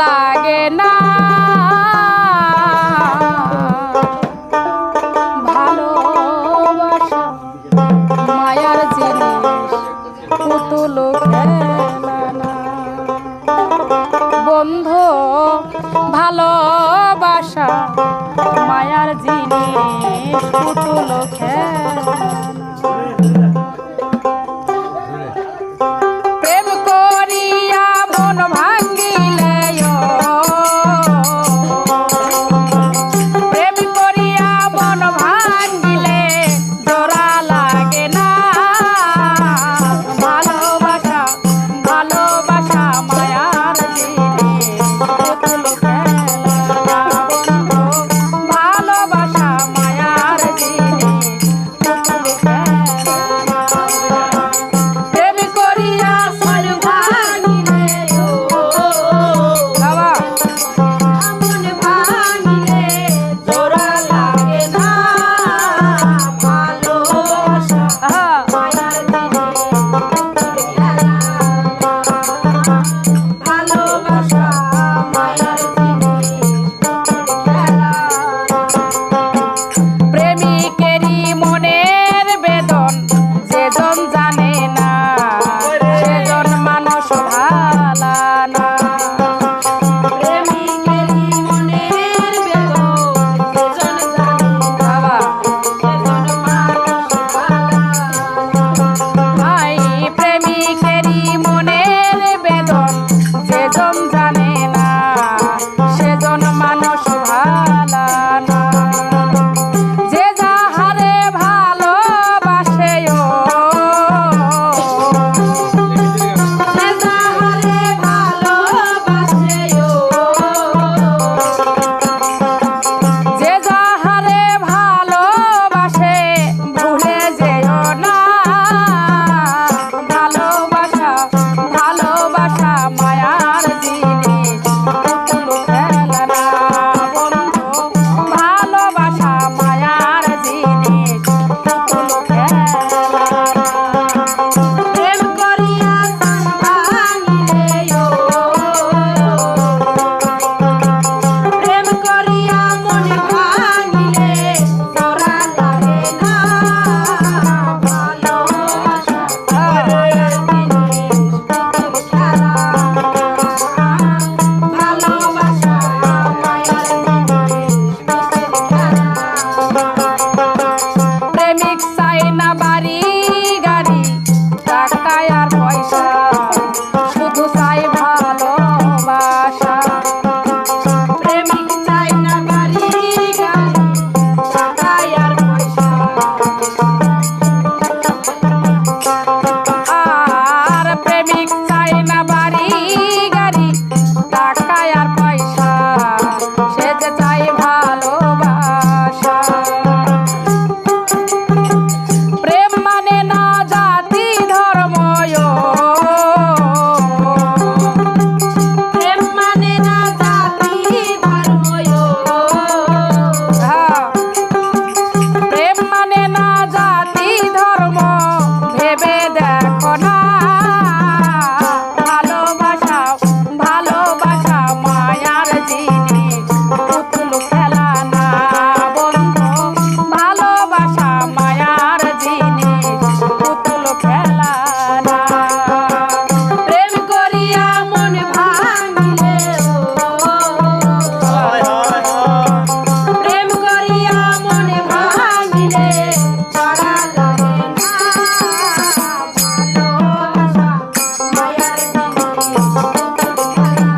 লাগে না। ভালোবাসা মায়ার জিনিস পুতুল খেলা Bye. Bye.